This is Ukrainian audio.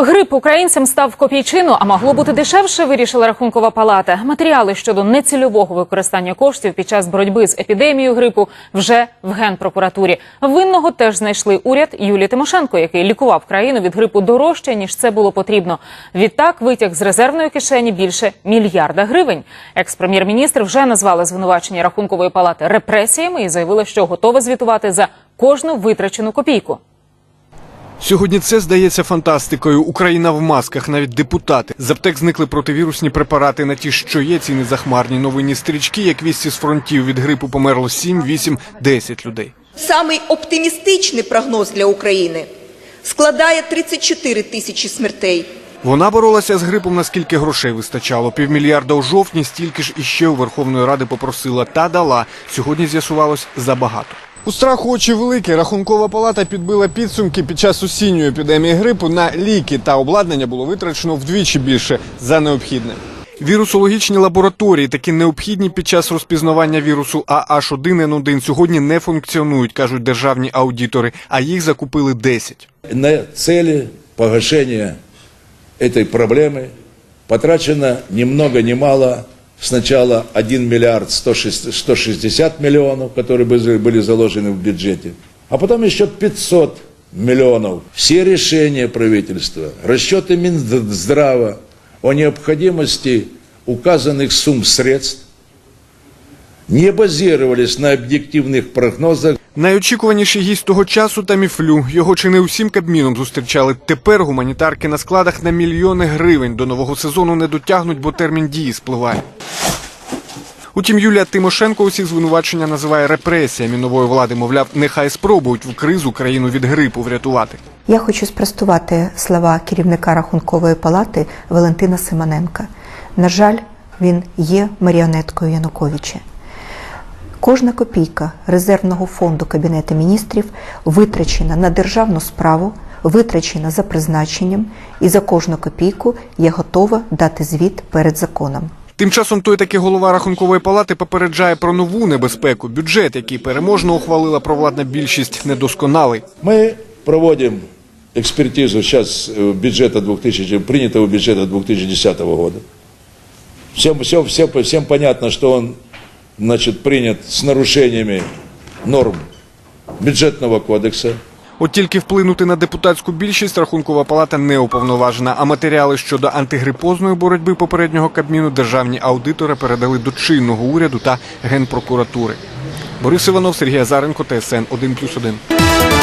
Грип українцям став копійчину, а могло бути дешевше, вирішила рахункова палата. Матеріали щодо нецільового використання коштів під час боротьби з епідемією грипу вже в генпрокуратурі. Винного теж знайшли уряд Юлії Тимошенко, який лікував країну від грипу дорожче ніж це було потрібно. Відтак витяг з резервної кишені більше мільярда гривень. Екс-прем'єр-міністр вже назвала звинувачення рахункової палати репресіями і заявила, що готова звітувати за кожну витрачену копійку. Сьогодні це здається фантастикою. Україна в масках, навіть депутати. З аптек зникли противірусні препарати на ті, що є ціни захмарні. Новинні стрічки, як вісті з фронтів від грипу померло 7, 8, 10 людей. Самий оптимістичний прогноз для України складає 34 тисячі смертей. Вона боролася з грипом, наскільки грошей вистачало. Півмільярда у жовтні, стільки ж іще у Верховної Ради попросила та дала. Сьогодні з'ясувалось забагато. У страху очі великі. Рахункова палата підбила підсумки під час осінньої епідемії грипу. На ліки та обладнання було витрачено вдвічі більше за необхідне. Вірусологічні лабораторії, такі необхідні під час розпізнавання вірусу AH1N1, сьогодні не функціонують, кажуть державні аудитори, а їх закупили 10. На цели погашения этой проблемы потрачено ни много ни мало сначала 1 миллиард 106 160 миллионов, которые бы- были заложены в бюджете, а потом еще 500 миллионов. Все решения правительства, расчеты Минздрава о необходимости указанных сумм средств не базировались на объективных прогнозах Найочікуваніший гість того часу Таміфлю. Його чи не усім кабміном зустрічали. Тепер гуманітарки на складах на мільйони гривень до нового сезону не дотягнуть, бо термін дії спливає. Утім, Юлія Тимошенко усі звинувачення називає репресіями нової влади. Мовляв, нехай спробують в кризу країну від грипу врятувати. Я хочу спростувати слова керівника рахункової палати Валентина Симоненка. На жаль, він є маріонеткою Януковича. Кожна копійка резервного фонду Кабінету міністрів витрачена на державну справу, витрачена за призначенням, і за кожну копійку я готова дати звіт перед законом. Тим часом той таки голова рахункової палати попереджає про нову небезпеку. Бюджет, який переможно ухвалила провладна більшість, недосконалий. Мы проводим экспертизу сейчас э, бюджета 2000, принятого бюджета 2010 года. Всем, все, все, всем понятно, что он значит, принят с нарушениями норм бюджетного кодекса. От тільки вплинути на депутатську більшість рахункова палата не уповноважена, а матеріали щодо антигрипозної боротьби попереднього кабміну державні аудитори передали до чинного уряду та генпрокуратури. Борис Іванов, Сергій Азаренко, ТСН 1+,1.